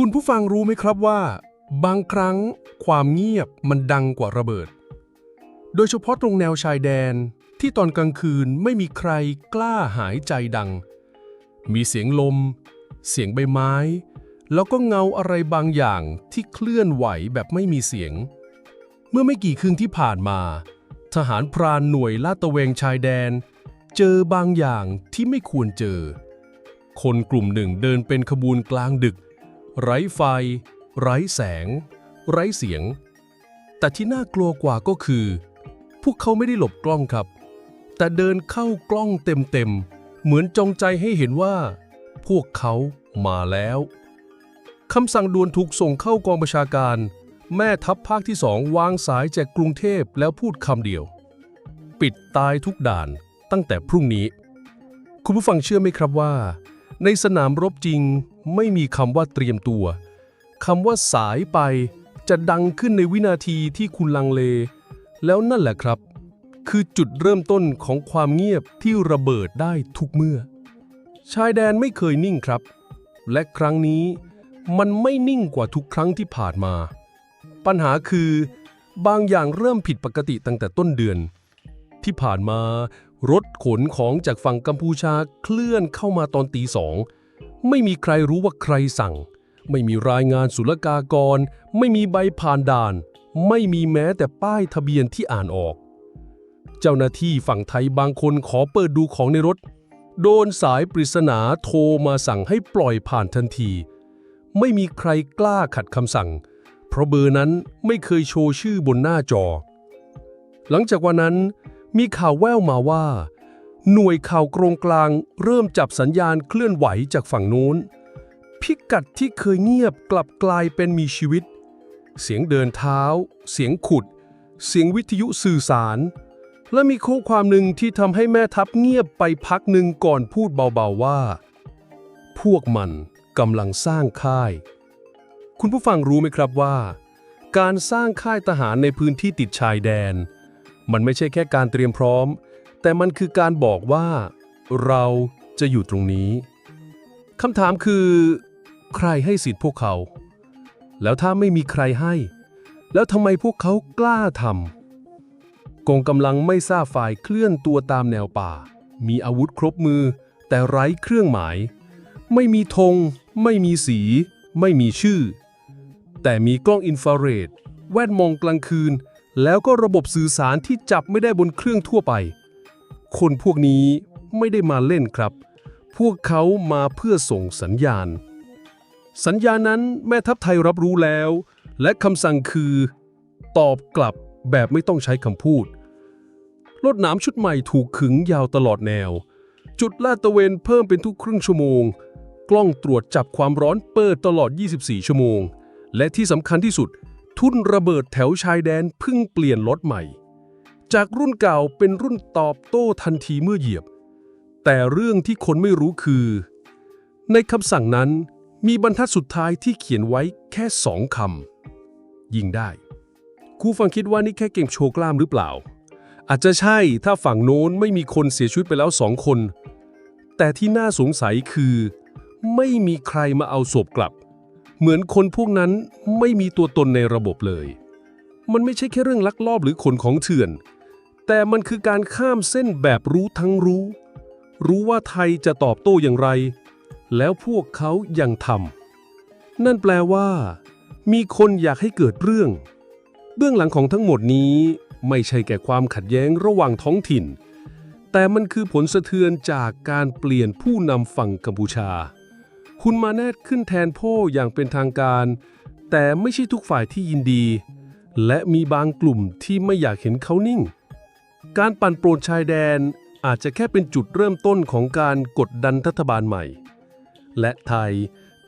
คุณผู้ฟังรู้ไหมครับว่า บางครั้งความเงียบมันดังกว่าระเบิด โดยเฉพาะตรงแนวชายแดนที่ตอนกลางคืนไม่มีใครกล้าหายใจดัง มีเสียงลม เสียงใบไม้ แล้วก็เงาอะไรบางอย่างที่เคลื่อนไหวแบบไม่มีเสียง เมื่อไม่กี่คืนที่ผ่านมา ทหารพรานหน่วยลาดตระเวนชายแดน เจอบางอย่างที่ไม่ควรเจอ คนกลุ่มหนึ่งเดินเป็นขบวนกลางดึก ไร้ไฟ ไร้แสง ไร้เสียง แต่ที่น่ากลัวกว่าก็คือ พวกเขาไม่ได้หลบกล้องครับ แต่เดินเข้ากล้องเต็มๆ เหมือนจงใจให้เห็นว่า พวกเขามาแล้วคำสั่งด่วนถูกส่งเข้ากองประชาการ แม่ทัพภาคที่สองวางสายจากกรุงเทพแล้วพูดคำเดียว ปิดตายทุกด่านตั้งแต่พรุ่งนี้ คุณผู้ฟังเชื่อไหมครับว่า ในสนามรบจริง ไม่มีคำว่าเตรียมตัวคำว่าสายไปจะดังขึ้นในวินาทีที่คุณลังเล แล้วนั่นแหละครับ คือจุดเริ่มต้นของความเงียบที่ระเบิดได้ทุกเมื่อ ชายแดนไม่เคยนิ่งครับ และครั้งนี้มันไม่นิ่งกว่าทุกครั้งที่ผ่านมา ปัญหาคือบางอย่างเริ่มผิดปกติตั้งแต่ต้นเดือน ที่ผ่านมารถขนของจากฝั่งกัมพูชาเคลื่อนเข้ามาตอนตีสอง ไม่มีใครรู้ว่าใครสั่ง ไม่มีรายงานศุลกากร ไม่มีใบผ่านด่าน ไม่มีแม้แต่ป้ายทะเบียนที่อ่านออก เจ้าหน้าที่ฝั่งไทยบางคนขอเปิดดูของในรถ โดนสายปริศนาโทรมาสั่งให้ปล่อยผ่านทันที ไม่มีใครกล้าขัดคำสั่ง เพราะเบอร์นั้นไม่เคยโชว์ชื่อบนหน้าจอ หลังจากวันนั้นมีข่าวแว่วมาว่า หน่วยข่าวกรงกลางเริ่มจับสัญญาณเคลื่อนไหวจากฝั่งนู้น พิกัดที่เคยเงียบกลับกลายเป็นมีชีวิต เสียงเดินเท้า เสียงขุด เสียงวิทยุสื่อสาร และมีข้อความหนึ่งที่ทำให้แม่ทัพเงียบไปพักหนึ่งก่อนพูดเบาๆว่า พวกมันกำลังสร้างค่าย คุณผู้ฟังรู้ไหมครับว่า การสร้างค่ายทหารในพื้นที่ติดชายแดน มันไม่ใช่แค่การเตรียมพร้อม แต่มันคือการบอกว่า เราจะอยู่ตรงนี้คำถามคือ ใครให้สิทธิ์พวกเขา แล้วถ้าไม่มีใครให้ แล้วทำไมพวกเขากล้าทำกองกำลังไม่ทราบฝ่ายเคลื่อนตัวตามแนวป่า มีอาวุธครบมือ แต่ไร้เครื่องหมาย ไม่มีธง ไม่มีสี ไม่มีชื่อ แต่มีกล้องอินฟราเรด แว่นมองกลางคืน แล้วก็ระบบสื่อสารที่จับไม่ได้บนเครื่องทั่วไป คนพวกนี้ไม่ได้มาเล่นครับ พวกเขามาเพื่อส่งสัญญาณ สัญญาณนั้นแม่ทัพไทยรับรู้แล้ว และคำสั่งคือ ตอบกลับแบบไม่ต้องใช้คำพูด รถหนามชุดใหม่ถูกขึงยาวตลอดแนว จุดลาดตระเวนเพิ่มเป็นทุกครึ่งชั่วโมง กล้องตรวจจับความร้อนเปิดตลอด 24 ชั่วโมง และที่สำคัญที่สุด ทุ่นระเบิดแถวชายแดนเพิ่งเปลี่ยนรถใหม่ จากรุ่นเก่าเป็นรุ่นตอบโต้ทันทีเมื่อเหยียบ แต่เรื่องที่คนไม่รู้คือ ในคำสั่งนั้นมีบรรทัดสุดท้ายที่เขียนไว้แค่สองคำยิงได้ครูฟังคิดว่านี่แค่เกมโชว์กล้ามหรือเปล่า อาจจะใช่ถ้าฝั่งโน้นไม่มีคนเสียชีวิตไปแล้วสองคน แต่ที่น่าสงสัยคือ ไม่มีใครมาเอาศพกลับ เหมือนคนพวกนั้นไม่มีตัวตนในระบบเลย มันไม่ใช่แค่เรื่องลักลอบหรือขนของเถื่อน แต่มันคือการข้ามเส้นแบบรู้ทั้งรู้ รู้ว่าไทยจะตอบโต้อย่างไร แล้วพวกเขายังทำนั่นแปลว่า มีคนอยากให้เกิดเรื่อง เบื้องหลังของทั้งหมดนี้ไม่ใช่แก่ความขัดแย้งระหว่างท้องถิ่น แต่มันคือผลสะเทือนจากการเปลี่ยนผู้นำฝั่งกัมพูชา คุณมาแนตขึ้นแทนพ่ออย่างเป็นทางการ แต่ไม่ใช่ทุกฝ่ายที่ยินดี และมีบางกลุ่มที่ไม่อยากเห็นเขานิ่ง การปั่นโปรนชายแดนอาจจะแค่เป็นจุดเริ่มต้นของการกดดันรัฐบาลใหม่ และไทย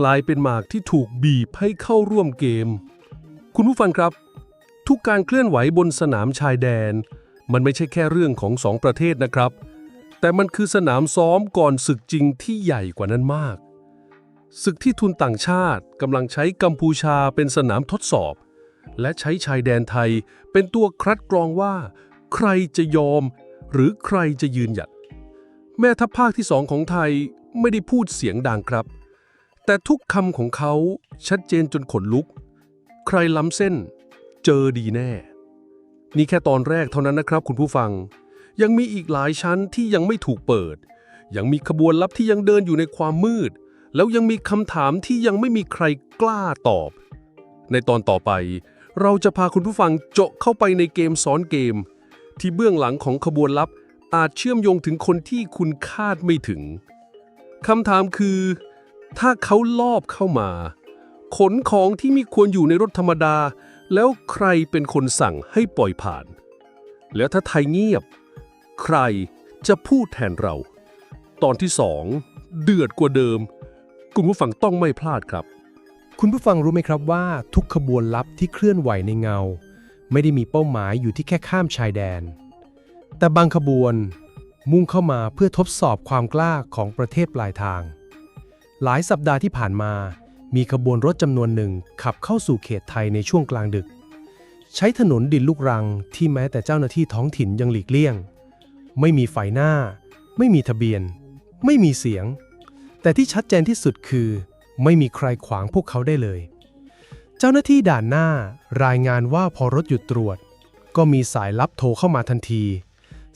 กลายเป็นหมากที่ถูกบีบให้เข้าร่วมเกม คุณผู้ฟังครับ ทุกการเคลื่อนไหวบนสนามชายแดน มันไม่ใช่แค่เรื่องของสองประเทศนะครับ แต่มันคือสนามซ้อมก่อนศึกจริงที่ใหญ่กว่านั้นมาก ศึกที่ทุนต่างชาติกำลังใช้กัมพูชาเป็นสนามทดสอบ และใช้ชายแดนไทยเป็นตัวคัดกรองว่า ใครจะยอม หรือใครจะยืนหยัด แม่ทัพภาคที่สองของไทยไม่ได้พูดเสียงดังครับ แต่ทุกคำของเขาชัดเจนจนขนลุก ใครล้ำเส้น เจอดีแน่ นี่แค่ตอนแรกเท่านั้นนะครับคุณผู้ฟัง ยังมีอีกหลายชั้นที่ยังไม่ถูกเปิด ยังมีขบวนลับที่ยังเดินอยู่ในความมืด แล้วยังมีคำถามที่ยังไม่มีใครกล้าตอบ ในตอนต่อไปเราจะพาคุณผู้ฟังเจาะเข้าไปในเกมซ้อนเกม ที่เบื้องหลังของขบวนลับอาจเชื่อมโยงถึงคนที่คุณคาดไม่ถึงคำถามคือ ถ้าเขาลอบเข้ามา ขนของที่ไมีควรอยู่ในรถธรรมดา แล้วใครเป็นคนสั่งให้ปล่อยผ่าน แล้วถ้าไทยเงียบ ใครจะพูดแทนเรา ตอนที่สองเดือดกว่าเดิม คุณผู้ฟังต้องไม่พลาดครับ คุณผู้ฟังรู้ไหมครับว่า ทุกขบวนลับที่เคลื่อนไหวในเงา ไม่ได้มีเป้าหมายอยู่ที่แค่ข้ามชายแดน แต่บางขบวนมุ่งเข้ามาเพื่อทดสอบความกล้าของประเทศปลายทาง หลายสัปดาห์ที่ผ่านมา มีขบวนรถจำนวนหนึ่งขับเข้าสู่เขตไทยในช่วงกลางดึก ใช้ถนนดินลูกรังที่แม้แต่เจ้าหน้าที่ท้องถิ่นยังหลีกเลี่ยง ไม่มีไฟหน้า ไม่มีทะเบียน ไม่มีเสียง แต่ที่ชัดเจนที่สุดคือ ไม่มีใครขวางพวกเขาได้เลย เจ้าหน้าที่ด่านหน้ารายงานว่าพอรถหยุดตรวจ ก็มีสายลับโทรเข้ามาทันที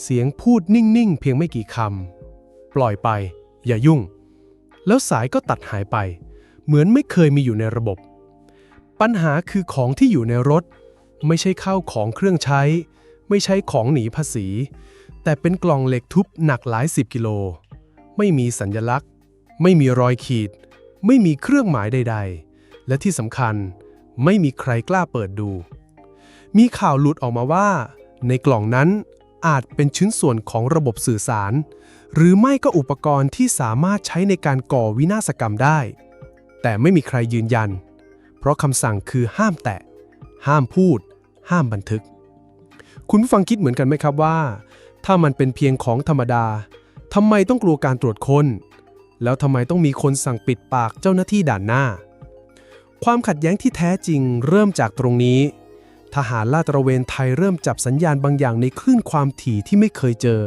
เสียงพูดนิ่งๆ เพียงไม่กี่คำ ปล่อยไป อย่ายุ่ง แล้วสายก็ตัดหายไป เหมือนไม่เคยมีอยู่ในระบบ ปัญหาคือของที่อยู่ในรถ ไม่ใช่ข้าวของเครื่องใช้ ไม่ใช่ของหนีภาษี แต่เป็นกล่องเหล็กทุบหนักหลายสิบกิโล ไม่มีสัญลักษณ์ ไม่มีรอยขีด ไม่มีเครื่องหมายใด ๆ และที่สำคัญ ไม่มีใครกล้าเปิดดู มีข่าวหลุดออกมาว่า ในกล่องนั้นอาจเป็นชิ้นส่วนของระบบสื่อสาร หรือไม่ก็อุปกรณ์ที่สามารถใช้ในการก่อวินาศกรรมได้ แต่ไม่มีใครยืนยัน เพราะคำสั่งคือห้ามแตะ ห้ามพูด ห้ามบันทึก คุณผู้ฟังคิดเหมือนกันไหมครับว่า ถ้ามันเป็นเพียงของธรรมดาทำไมต้องกลัวการตรวจค้น แล้วทำไมต้องมีคนสั่งปิดปากเจ้าหน้าที่ด่านหน้า ความขัดแย้งที่แท้จริงเริ่มจากตรงนี้ ทหารลาดตระเวนไทยเริ่มจับสัญญาณบางอย่างในคลื่นความถี่ที่ไม่เคยเจอ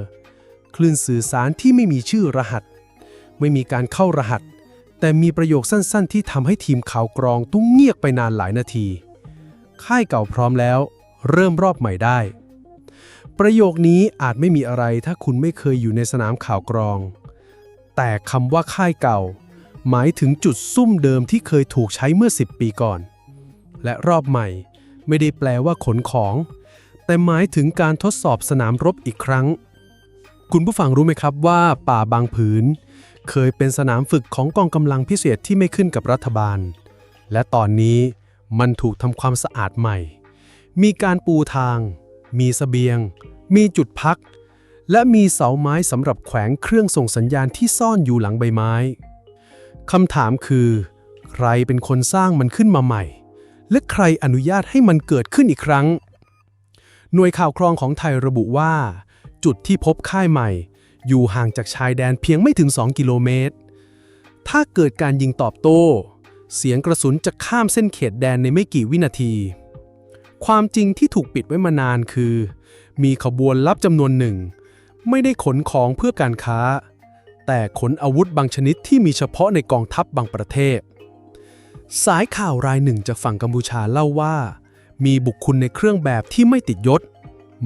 คลื่นสื่อสารที่ไม่มีชื่อรหัส ไม่มีการเข้ารหัส แต่มีประโยคสั้นๆ ที่ทำให้ทีมข่าวกรองต้องเงียบไปนานหลายนาที ค่ายเก่าพร้อมแล้ว เริ่มรอบใหม่ได้ ประโยคนี้อาจไม่มีอะไรถ้าคุณไม่เคยอยู่ในสนามข่าวกรอง แต่คำว่าค่ายเก่า หมายถึงจุดซุ่มเดิมที่เคยถูกใช้เมื่อ 10 ปีก่อน และรอบใหม่ไม่ได้แปลว่าขนของ แต่หมายถึงการทดสอบสนามรบอีกครั้ง คุณผู้ฟังรู้ไหมครับว่า ป่าบางผืน เคยเป็นสนามฝึกของกองกำลังพิเศษที่ไม่ขึ้นกับรัฐบาล และตอนนี้มันถูกทำความสะอาดใหม่ มีการปูทาง มีเสบียง มีจุดพัก และมีเสาไม้สำหรับแขวงเครื่องส่งสัญญาณที่ซ่อนอยู่หลังใบไม้ คำถามคือ ใครเป็นคนสร้างมันขึ้นมาใหม่ และใครอนุญาตให้มันเกิดขึ้นอีกครั้ง หน่วยข่าวครองของไทยระบุว่า จุดที่พบค่ายใหม่ อยู่ห่างจากชายแดนเพียงไม่ถึง 2 กิโลเมตร ถ้าเกิดการยิงตอบโต้ เสียงกระสุนจะข้ามเส้นเขตแดนในไม่กี่วินาที ความจริงที่ถูกปิดไว้มานานคือ มีขบวนลับจำนวนหนึ่ง ไม่ได้ขนของเพื่อการค้า แต่ขนอาวุธบางชนิดที่มีเฉพาะในกองทัพบบางประเทศ สายข่าวรายหนึ่งจากฝั่งกัมพูชาเล่าว่า มีบุคคลในเครื่องแบบที่ไม่ติดยศ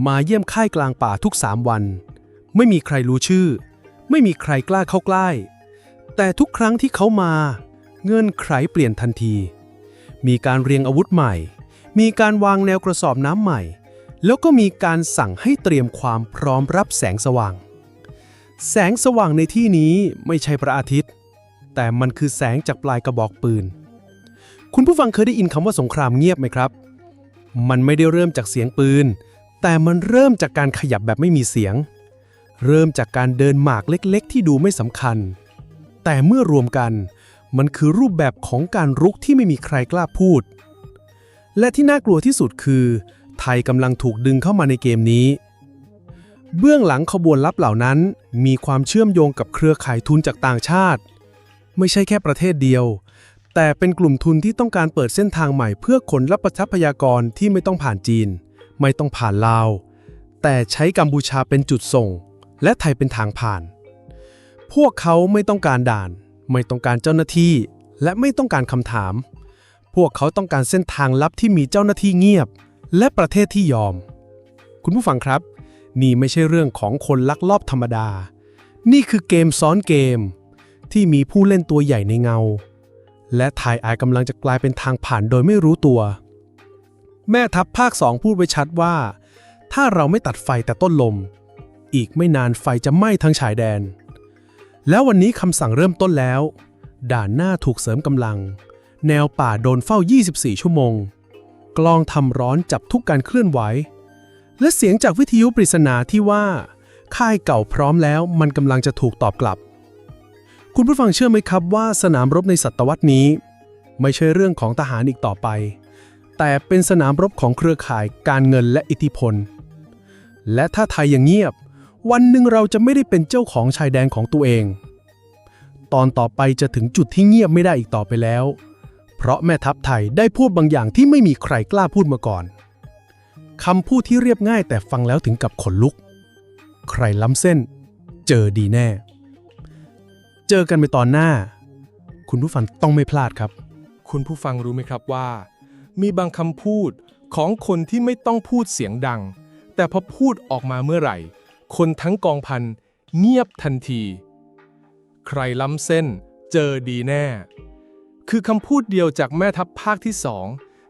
มาเยี่ยมค่ายกลางป่าทุกสามวัน ไม่มีใครรู้ชื่อ ไม่มีใครกล้าเข้าใกล้ แต่ทุกครั้งที่เขามา เงื่อนไขเปลี่ยนทันที มีการเรียงอาวุธใหม่ มีการวางแนวกระสอบน้ำใหม่ แล้วก็มีการสั่งให้เตรียมความพร้อมรับแสงสว่าง แสงสว่างในที่นี้ไม่ใช่พระอาทิตย์ แต่มันคือแสงจากปลายกระบอกปืน คุณผู้ฟังเคยได้ยินคำว่าสงครามเงียบไหมครับ มันไม่ได้เริ่มจากเสียงปืน แต่มันเริ่มจากการขยับแบบไม่มีเสียง เริ่มจากการเดินหมากเล็กๆ ที่ดูไม่สำคัญ แต่เมื่อรวมกัน มันคือรูปแบบของการรุกที่ไม่มีใครกล้าพูด และที่น่ากลัวที่สุดคือ ไทยกำลังถูกดึงเข้ามาในเกมนี้ เบื้องหลังขบวนลับเหล่านั้น มีความเชื่อมโยงกับเครือข่ายทุนจากต่างชาติ ไม่ใช่แค่ประเทศเดียว แต่เป็นกลุ่มทุนที่ต้องการเปิดเส้นทางใหม่เพื่อขนรับประทรัพยากรที่ไม่ต้องผ่านจีน ไม่ต้องผ่านลาว แต่ใช้กัมพูชาเป็นจุดส่ง และไทยเป็นทางผ่าน พวกเขาไม่ต้องการด่าน ไม่ต้องการเจ้าหน้าที่ และไม่ต้องการคำถาม พวกเขาต้องการเส้นทางลับที่มีเจ้าหน้าที่เงียบ และประเทศที่ยอม คุณผู้ฟังครับ นี่ไม่ใช่เรื่องของคนลักลอบธรรมดา นี่คือเกมซ้อนเกม ที่มีผู้เล่นตัวใหญ่ในเงา และทายอายกำลังจะกลายเป็นทางผ่านโดยไม่รู้ตัว แม่ทัพภาคสองพูดไว้ชัดว่า ถ้าเราไม่ตัดไฟแต่ต้นลม อีกไม่นานไฟจะไหม้ทั้งชายแดน แล้ววันนี้คำสั่งเริ่มต้นแล้ว ด่านหน้าถูกเสริมกำลัง แนวป่าโดนเฝ้า 24 ชั่วโมง กล้องทำร้อนจับทุกการเคลื่อนไหว และเสียงจากวิทยุปริศนาที่ว่า ค่ายเก่าพร้อมแล้วมันกำลังจะถูกตอบกลับ คุณผู้ฟังเชื่อไหมครับว่าสนามรบในศตวรรษนี้ ไม่ใช่เรื่องของทหารอีกต่อไป แต่เป็นสนามรบของเครือข่ายการเงินและอิทธิพล และถ้าไทยยังเงียบ วันหนึ่งเราจะไม่ได้เป็นเจ้าของชายแดนของตัวเอง ตอนต่อไปจะถึงจุดที่เงียบไม่ได้อีกต่อไปแล้ว เพราะแม่ทัพไทยได้พูดบางอย่างที่ไม่มีใครกล้าพูดมาก่อน คำพูดที่เรียบง่ายแต่ฟังแล้วถึงกับขนลุก ใครล้ำเส้น เจอดีแน่ เจอกันไปตอนหน้า คุณผู้ฟังต้องไม่พลาดครับ คุณผู้ฟังรู้ไหมครับว่า มีบางคำพูดของคนที่ไม่ต้องพูดเสียงดัง แต่พอพูดออกมาเมื่อไหร่ คนทั้งกองพันเงียบทันที ใครล้ำเส้น เจอดีแน่ คือคำพูดเดียวจากแม่ทัพภาคที่สอง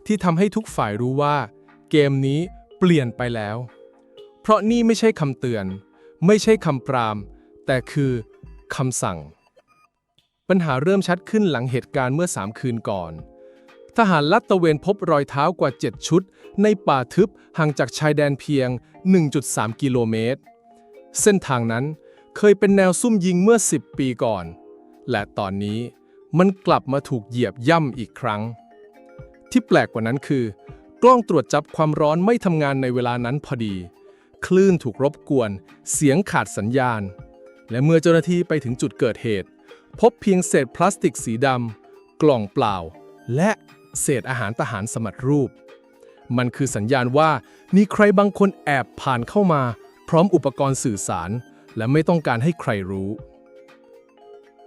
ที่ทำให้ทุกฝ่ายรู้ว่า เกมนี้ เปลี่ยนไปแล้ว เพราะนี่ไม่ใช่คำเตือน ไม่ใช่คำปราม แต่คือคำสั่ง ปัญหาเริ่มชัดขึ้นหลังเหตุการณ์เมื่อ3คืนก่อน ทหารลัดตะเวนพบรอยเท้ากว่า 7 ชุด ในป่าทึบห่างจากชายแดนเพียง 1.3 กิโลเมตร เส้นทางนั้นเคยเป็นแนวซุ่มยิงเมื่อ 10 ปีก่อน และตอนนี้มันกลับมาถูกเหยียบย่ำอีกครั้ง ที่แปลกกว่านั้นคือ กล้องตรวจจับความร้อนไม่ทำงานในเวลานั้นพอดี คลื่นถูกรบกวน เสียงขาดสัญญาณ และเมื่อเจ้าหน้าที่ไปถึงจุดเกิดเหตุ พบเพียงเศษพลาสติกสีดำกล่องเปล่า และเศษอาหารทหารสมัดรูป มันคือสัญญาณว่ามีใครบางคนแอบผ่านเข้ามา พร้อมอุปกรณ์สื่อสาร และไม่ต้องการให้ใครรู้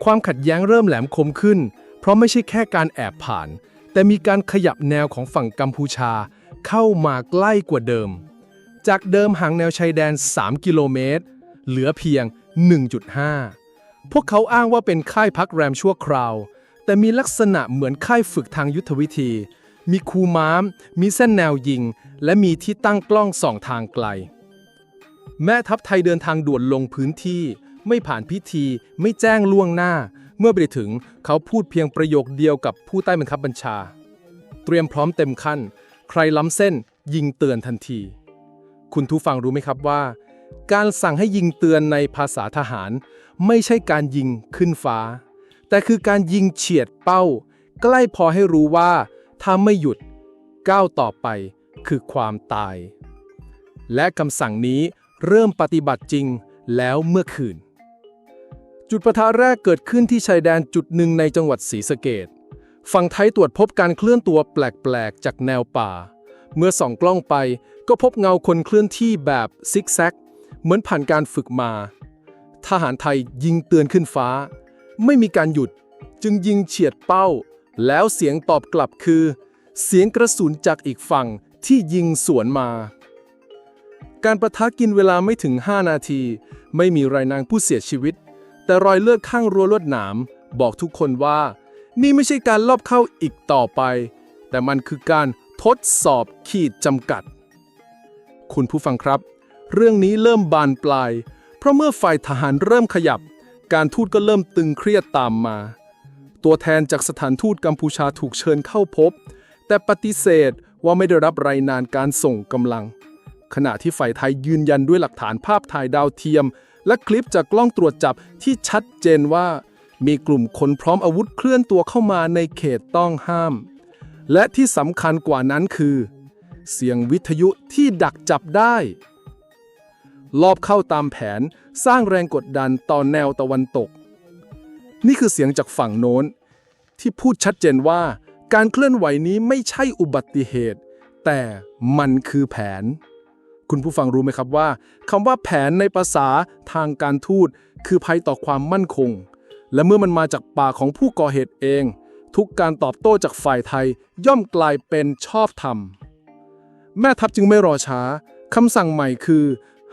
ความขัดแย้งเริ่มแหลมคมขึ้น เพราะไม่ใช่แค่การแอบผ่าน แต่มีการขยับแนวของฝั่งกัมพูชาเข้ามาใกล้กว่าเดิม จากเดิมห่างแนวชายแดน 3 กิโลเมตร เหลือเพียง 1.5 พวกเขาอ้างว่าเป็นค่ายพักแรมชั่วคราว แต่มีลักษณะเหมือนค่ายฝึกทางยุทธวิธี มีคูม้าม มีเส้นแนวยิง และมีที่ตั้งกล้องส่องทางไกล แม่ทัพไทยเดินทางด่วนลงพื้นที่ ไม่ผ่านพิธี ไม่แจ้งล่วงหน้า เมื่อไปถึงเขาพูดเพียงประโยคเดียวกับผู้ใต้บังคับบัญชา เตรียมพร้อมเต็มขั้น ใครล้ำเส้น ยิงเตือนทันที คุณทุฟังรู้ไหมครับว่า การสั่งให้ยิงเตือนในภาษาทหาร ไม่ใช่การยิงขึ้นฟ้า แต่คือการยิงเฉียดเป้า ใกล้พอให้รู้ว่า ถ้าไม่หยุด ก้าวต่อไปคือความตาย และคำสั่งนี้เริ่มปฏิบัติจริงแล้วเมื่อคืน จุดประทะแรกเกิดขึ้นที่ชายแดนจุดหนึ่งในจังหวัดศรีสะเกดฝั่งไทยตรวจพบการเคลื่อนตัวแปลก ๆ จากแนวป่า เมื่อส่องกล้องไปก็พบเงาคนเคลื่อนที่แบบซิกแซก เหมือนผ่านการฝึกมา ทหารไทยยิงเตือนขึ้นฟ้า ไม่มีการหยุดจึงยิงเฉียดเป้า แล้วเสียงตอบกลับคือ เสียงกระสุนจากอีกฝั่งที่ยิงสวนมา การประทะกินเวลาไม่ถึง 5 นาที ไม่มีรายนางผู้เสียชีวิต แต่รอยเลือดข้างรั้วลวดหนามบอกทุกคนว่า นี่ไม่ใช่การลอบเข้าอีกต่อไป แต่มันคือการทดสอบขีดจำกัด คุณผู้ฟังครับ เรื่องนี้เริ่มบานปลาย เพราะเมื่อฝ่ายทหารเริ่มขยับ การทูตก็เริ่มตึงเครียดตามมา ตัวแทนจากสถานทูตกัมพูชาถูกเชิญเข้าพบ แต่ปฏิเสธว่าไม่ได้รับรายนานการส่งกำลัง ขณะที่ฝ่ายไทยยืนยันด้วยหลักฐานภาพถ่ายดาวเทียม และคลิปจากกล้องตรวจจับที่ชัดเจนว่า มีกลุ่มคนพร้อมอาวุธเคลื่อนตัวเข้ามาในเขตต้องห้าม และที่สำคัญกว่านั้นคือ เสียงวิทยุที่ดักจับได้ ลอบเข้าตามแผนสร้างแรงกดดันต่อแนวตะวันตก นี่คือเสียงจากฝั่งโน้น ที่พูดชัดเจนว่า การเคลื่อนไหวนี้ไม่ใช่อุบัติเหตุ แต่มันคือแผน คุณผู้ฟังรู้ไหมครับว่าคำว่าแผนในภาษาทางการทูต คือภัยต่อความมั่นคง และเมื่อมันมาจากปากของผู้ก่อเหตุเอง ทุกการตอบโต้จากฝ่ายไทยย่อมกลายเป็นชอบธรรม แม่ทัพจึงไม่รอช้าคำสั่งใหม่คือ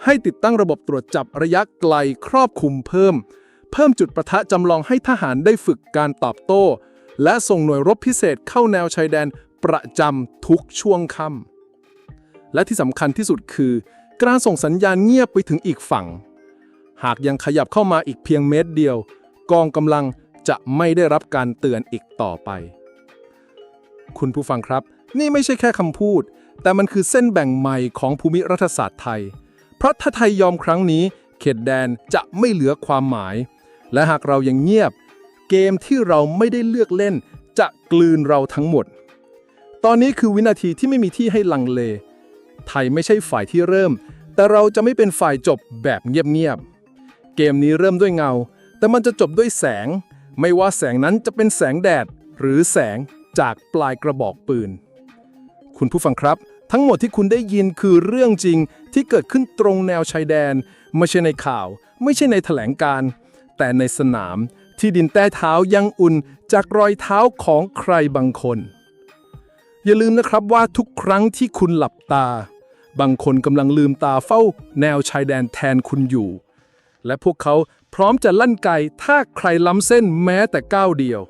ให้ติดตั้งระบบตรวจจับระยะไกลครอบคลุมเพิ่ม เพิ่มจุดประทะจำลองให้ทหารได้ฝึกการตอบโต้ และส่งหน่วยรบพิเศษเข้าแนวชายแดนประจำทุกช่วงค่ำ และที่สำคัญที่สุดคือ การส่งสัญญาณเงียบไปถึงอีกฝั่ง หากยังขยับเข้ามาอีกเพียงเมตรเดียว กองกำลังจะไม่ได้รับการเตือนอีกต่อไป คุณผู้ฟังครับ นี่ไม่ใช่แค่คำพูด แต่มันคือเส้นแบ่งใหม่ของภูมิรัฐศาสตร์ไทย เพราะถ้าไทยยอมครั้งนี้ เขตแดนจะไม่เหลือความหมาย และหากเรายังเงียบ เกมที่เราไม่ได้เลือกเล่น จะกลืนเราทั้งหมด ตอนนี้คือวินาทีที่ไม่มีที่ให้ลังเล ไทยไม่ใช่ฝ่ายที่เริ่ม แต่เราจะไม่เป็นฝ่ายจบแบบเงียบๆ เกมนี้เริ่มด้วยเงา แต่มันจะจบด้วยแสง ไม่ว่าแสงนั้นจะเป็นแสงแดด หรือแสงจากปลายกระบอกปืน คุณผู้ฟังครับ ทั้งหมดที่คุณได้ยินคือเรื่องจริงที่เกิดขึ้นตรงแนวชายแดน ไม่ใช่ในข่าว ไม่ใช่ในแถลงการ์แต่ในสนามที่ดินใต้เท้ายังอุ่นจากรอยเท้าของใครบางคน อย่าลืมนะครับว่าทุกครั้งที่คุณหลับตา บางคนกำลังลืมตาเฝ้าแนวชายแดนแทนคุณอยู่ และพวกเขาพร้อมจะลั่นไกถ้าใครล้ำเส้นแม้แต่ก้าวเดียว